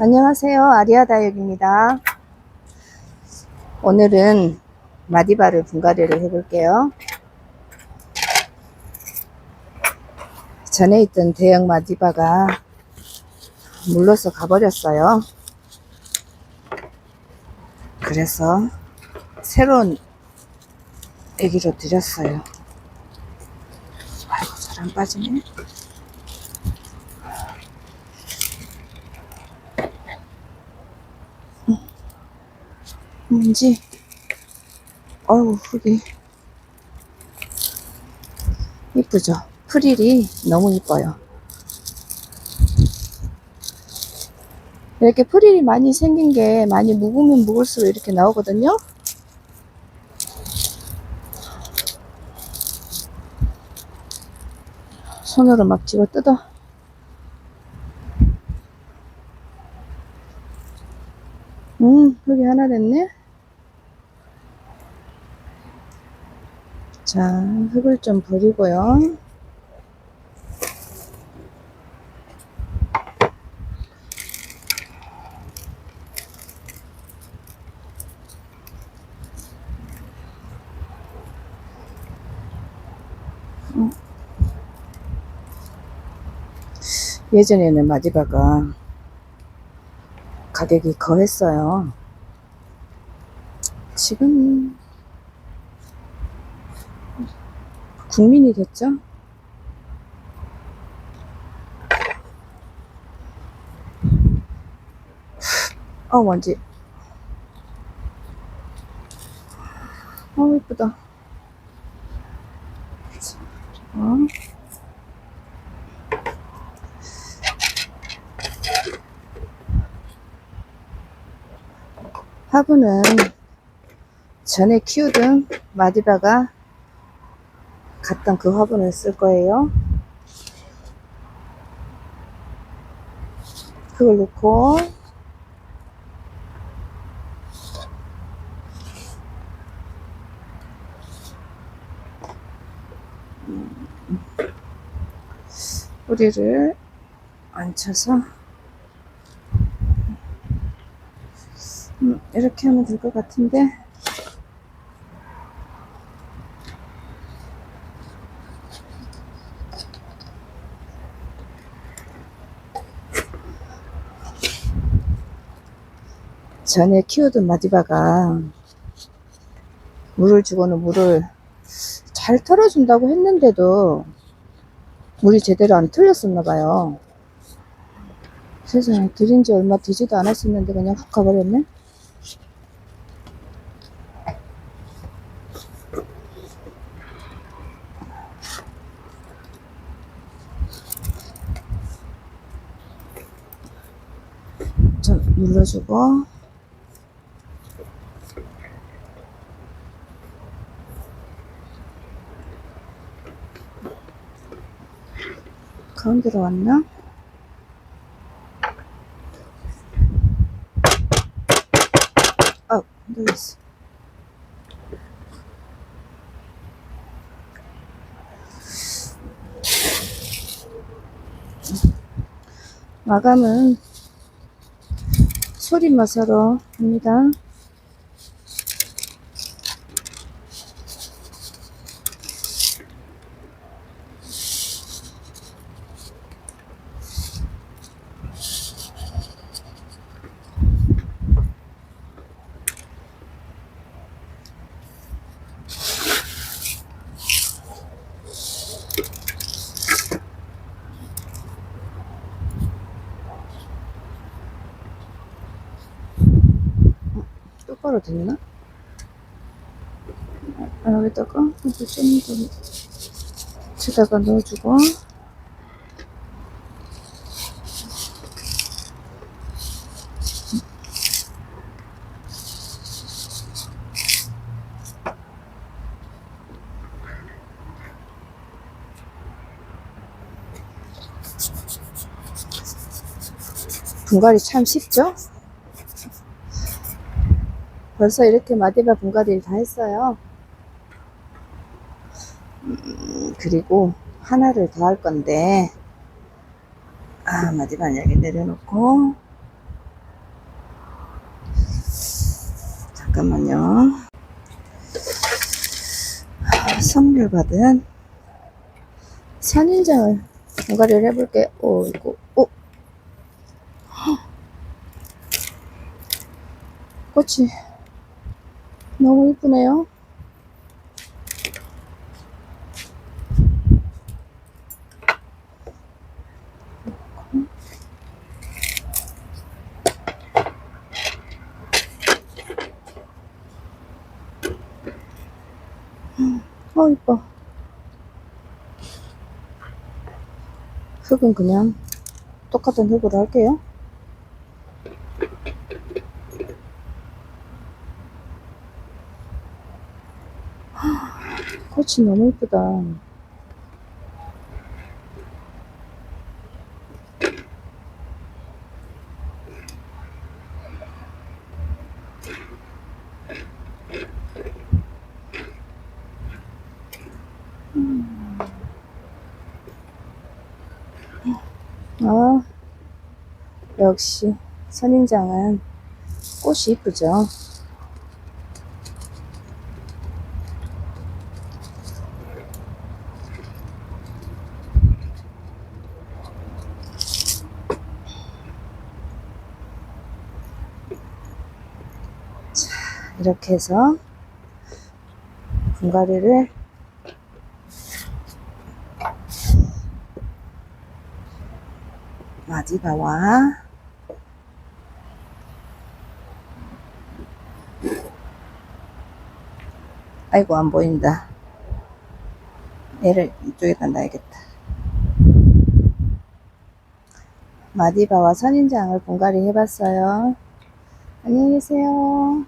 안녕하세요. 아리아 다육입니다. 오늘은 마디바를 분갈이를 해볼게요. 전에 있던 대형 마디바가 물러서 가버렸어요. 그래서 새로운 애기로 드렸어요. 아이고, 잘 안 빠지네. 뭔지. 어우 흙이. 이쁘죠? 프릴이 너무 이뻐요. 이렇게 프릴이 많이 생긴 게 많이 묵으면 묵을수록 이렇게 나오거든요? 손으로 막 집어 뜯어. 음 흙이 하나 됐네 자, 흙을 좀 버리고요. 음. 예전에는 마디바가 가격이 거했어요. 지금 국민이 됐죠? 어, 먼지. 어, 이쁘다. 어. 화분은 전에 키우던 마디바가 갔던 그 화분을 쓸 거예요. 그걸 넣고. 뿌리를 얹혀서. 음, 이렇게 하면 될 것 같은데 전에 키우던 마디바가 물을 주고는 물을 잘 털어준다고 했는데도 물이 제대로 안 털렸었나 봐요. 세상에 들인 지 얼마 되지도 않았었는데 그냥 훅 가버렸네. 좀 눌러주고 가운데로 왔나? 아, 흔들렸어. 마감은 소리 마사로 합니다. 똑바로 됐나? 아, 여기다가 이제 좀더 밑에다가 넣어주고 분갈이 참 쉽죠? 벌써 이렇게 마디바 분가딜 다 했어요. 음, 그리고 하나를 더 할 건데 아 마디반 여기 내려놓고. 잠깐만요. 아, 선물 받은 산인장을 분갈이를 해볼게요 오 이거 오. 꽃이 너무 이쁘네요. 어, 이뻐. 흙은 그냥 똑같은 흙으로 할게요. 꽃이 너무 이쁘다. 아, 역시 선인장은 꽃이 이쁘죠. 이렇게 해서 분갈이를 마디바와 아이고 안 보인다. 얘를 이쪽에다 놔야겠다. 마디바와 선인장을 분갈이 해봤어요. 안녕히 계세요